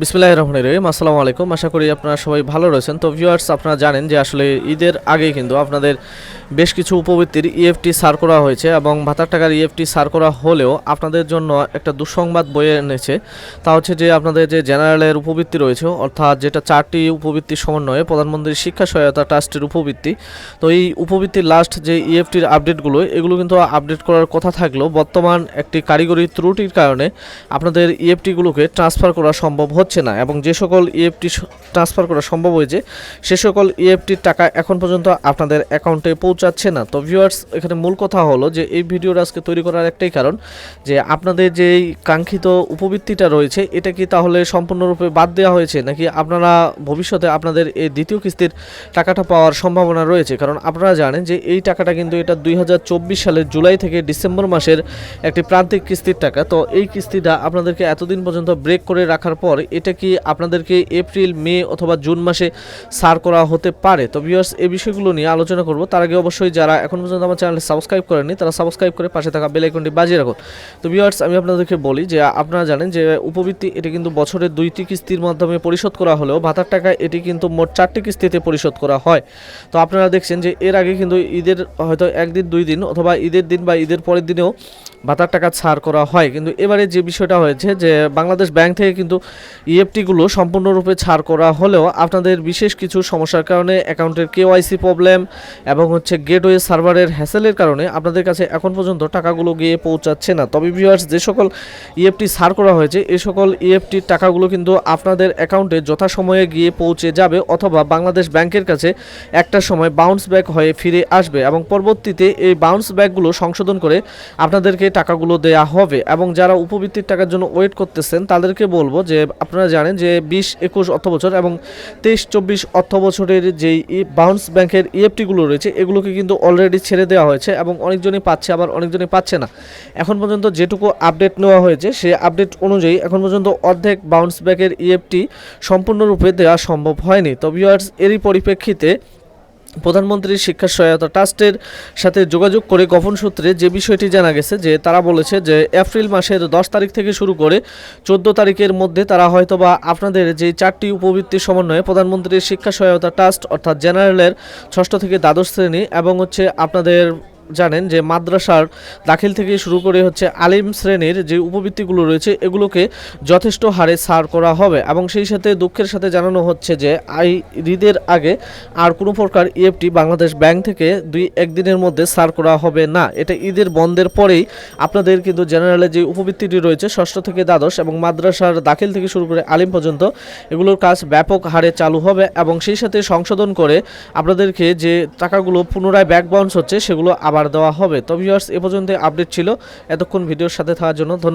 বিসমিল্লাহ রহমান রহিম, আসসালামু আলাইকুম। আশা করি আপনারা সবাই ভালো রয়েছেন। তো ভিউয়ার্স আপনারা জানেন যে আসলে ঈদের আগে কিন্তু আপনাদের বেশ কিছু উপবৃত্তির ইএফটি সার করা হয়েছে এবং ভাতার টাকার ইএফটি সার করা হলেও আপনাদের জন্য একটা দুঃসংবাদ বয়ে এনেছে। তা হচ্ছে যে আপনাদের যে জেনারেলের উপবৃত্তি রয়েছে, অর্থাৎ যেটা চারটি উপবৃত্তির সমন্বয়ে প্রধানমন্ত্রীর শিক্ষা সহায়তা ট্রাস্টের উপবৃত্তি, তো এই উপবৃত্তির লাস্ট যে ইএফটির আপডেটগুলো এগুলো কিন্তু আপডেট করার কথা থাকলেও বর্তমান একটি কারিগরি ত্রুটির কারণে আপনাদের ইএফটিগুলোকে ট্রান্সফার করা সম্ভব হচ্ছে না এবং যে সকল ইএফটি ট্রান্সফার করা সম্ভব হয়েছে, সে সকল ইএফটির টাকা এখন পর্যন্ত আপনাদের অ্যাকাউন্টে পৌঁছাচ্ছে না। তো ভিউয়ার্স এখানে মূল কথা হলো যে, এই ভিডিওটা আজকে তৈরি করার একটাই কারণ যে, আপনাদের যে এই কাঙ্ক্ষিত উপবৃত্তিটা রয়েছে, এটা কি তাহলে সম্পূর্ণরূপে বাদ দেওয়া হয়েছে? নাকি আপনারা ভবিষ্যতে আপনাদের এই দ্বিতীয় কিস্তির টাকাটা পাওয়ার সম্ভাবনা রয়েছে? কারণ আপনারা জানেন যে, এই টাকাটা কিন্তু এটা দুই হাজার চব্বিশ সালের জুলাই থেকে ডিসেম্বর মাসের একটি প্রান্তিক কিস্তির টাকা। তো এই কিস্তিটা আপনাদেরকে এতদিন পর্যন্ত ব্রেক করে রাখার পর এটা কি আপনাদেরকে এপ্রিল, মে অথবা জুন মাসে সার করা হতে পারে? তো ভিউয়ার্স এই বিষয়গুলো নিয়ে আলোচনা করব। তার আগে অবশ্যই যারা এখন পর্যন্ত আমার চ্যানেলে সাবস্ক্রাইব করেননি, তারা সাবস্ক্রাইব করে পাশে থাকা বেল আইকনটি বাজিয়ে রাখুন। তো ভিউয়ার্স আমি আপনাদেরকে বলি যে, আপনারা জানেন যে, উপবৃত্তি, এটি কিন্তু বছরের দুইটি কিস্তির মাধ্যমে পরিশোধ করা হলেও ভাতার টাকা, এটি কিন্তু মোট চারটি কিস্তিতে পরিশোধ করা হয়। তো আপনারা দেখছেন যে, এর আগে কিন্তু ঈদের হয়তো একদিন, দুই দিন অথবা ঈদের দিন বা ঈদের পরের দিনেও ভাতার টাকা ছাড় করা হয়। কিন্তু এবারে যে বিষয়টা হয়েছে যে, বাংলাদেশ ব্যাংক থেকে কিন্তু ইএফটিগুলো সম্পূর্ণরূপে ছাড় করা হলেও আপনাদের বিশেষ কিছু সমস্যার কারণে অ্যাকাউন্টের কেওয়াইসি প্রবলেম এবং হচ্ছে গেটওয়ে সার্ভারের হ্যাসেলের কারণে আপনাদের কাছে এখন পর্যন্ত টাকাগুলো গিয়ে পৌঁছাচ্ছে না। তবে ভিউয়ার্স যে সকল ইএফটি ছাড় করা হয়েছে এই সকল ইএফটির টাকাগুলো কিন্তু আপনাদের অ্যাকাউন্টে যথাসময়ে গিয়ে পৌঁছে যাবে অথবা বাংলাদেশ ব্যাংকের কাছে একটা সময় বাউন্স ব্যাক হয়ে ফিরে আসবে এবং পরবর্তীতে এই বাউন্স ব্যাকগুলো সংশোধন করে আপনাদেরকে টাকাগুলো দেয়া হবে এবং যারা উপবৃত্তির টাকার জন্য ওয়েট করতেছেন, তাদেরকে বলব যে আপনারা জানেন যে বিশ একুশ অর্থ বছর এবং তেইশ চব্বিশ অর্থ বছরের যেই বাউন্স ব্যাংকের ইএফটিগুলো রয়েছে, এগুলোকে কিন্তু অলরেডি ছেড়ে দেওয়া হয়েছে এবং অনেকজনই পাচ্ছে, আবার অনেকজনই পাচ্ছে না। এখন পর্যন্ত যেটুকু আপডেট নেওয়া হয়েছে, সেই আপডেট অনুযায়ী এখন পর্যন্ত অর্ধেক বাউন্স ব্যাকের ইএফটি সম্পূর্ণরূপে দেওয়া সম্ভব হয়নি। তো ভিউয়ার্স এরই পরিপ্রেক্ষিতে প্রধানমন্ত্রীর শিক্ষা সহায়তা ট্রাস্টের সাথে যোগাযোগ করে গোপন সূত্রে যে বিষয়টি জানা গেছে, যে তারা বলেছে যে এপ্রিল মাসের দশ তারিখ থেকে শুরু করে চোদ্দ তারিখের মধ্যে তারা হয়তোবা আপনাদের যে চারটি উপবৃত্তির সমন্বয়ে প্রধানমন্ত্রীর শিক্ষা সহায়তা ট্রাস্ট, অর্থাৎ জেনারেলের ষষ্ঠ থেকে দ্বাদশ শ্রেণি এবং হচ্ছে আপনাদের জানেন যে মাদ্রাসার দাখিল থেকে শুরু করে হচ্ছে আলিম শ্রেণির যে উপবৃত্তিগুলো রয়েছে, এগুলোকে যথেষ্ট হারে ছাড় করা হবে এবং সেই সাথে দুঃখের সাথে জানানো হচ্ছে যে আই, ঈদের আগে আর কোনো প্রকার ইএফটি বাংলাদেশ ব্যাংক থেকে দুই, একদিনের মধ্যে ছাড় করা হবে না। এটা ঈদের বন্ধের পরেই আপনাদের কিন্তু জেনারেলের যে উপবৃত্তিটি রয়েছে, ষষ্ঠ থেকে দ্বাদশ এবং মাদ্রাসার দাখিল থেকে শুরু করে আলিম পর্যন্ত, এগুলোর কাজ ব্যাপক হারে চালু হবে এবং সেই সাথে সংশোধন করে আপনাদেরকে যে টাকাগুলো পুনরায় ব্যাক বাউন্স হচ্ছে, সেগুলো আবার দেওয়া হবে। তো ভিউয়ার্স এ পর্যন্ত আপডেট ছিল। এতক্ষণ ভিডিওর সাথে থাকার জন্য ধন্যবাদ।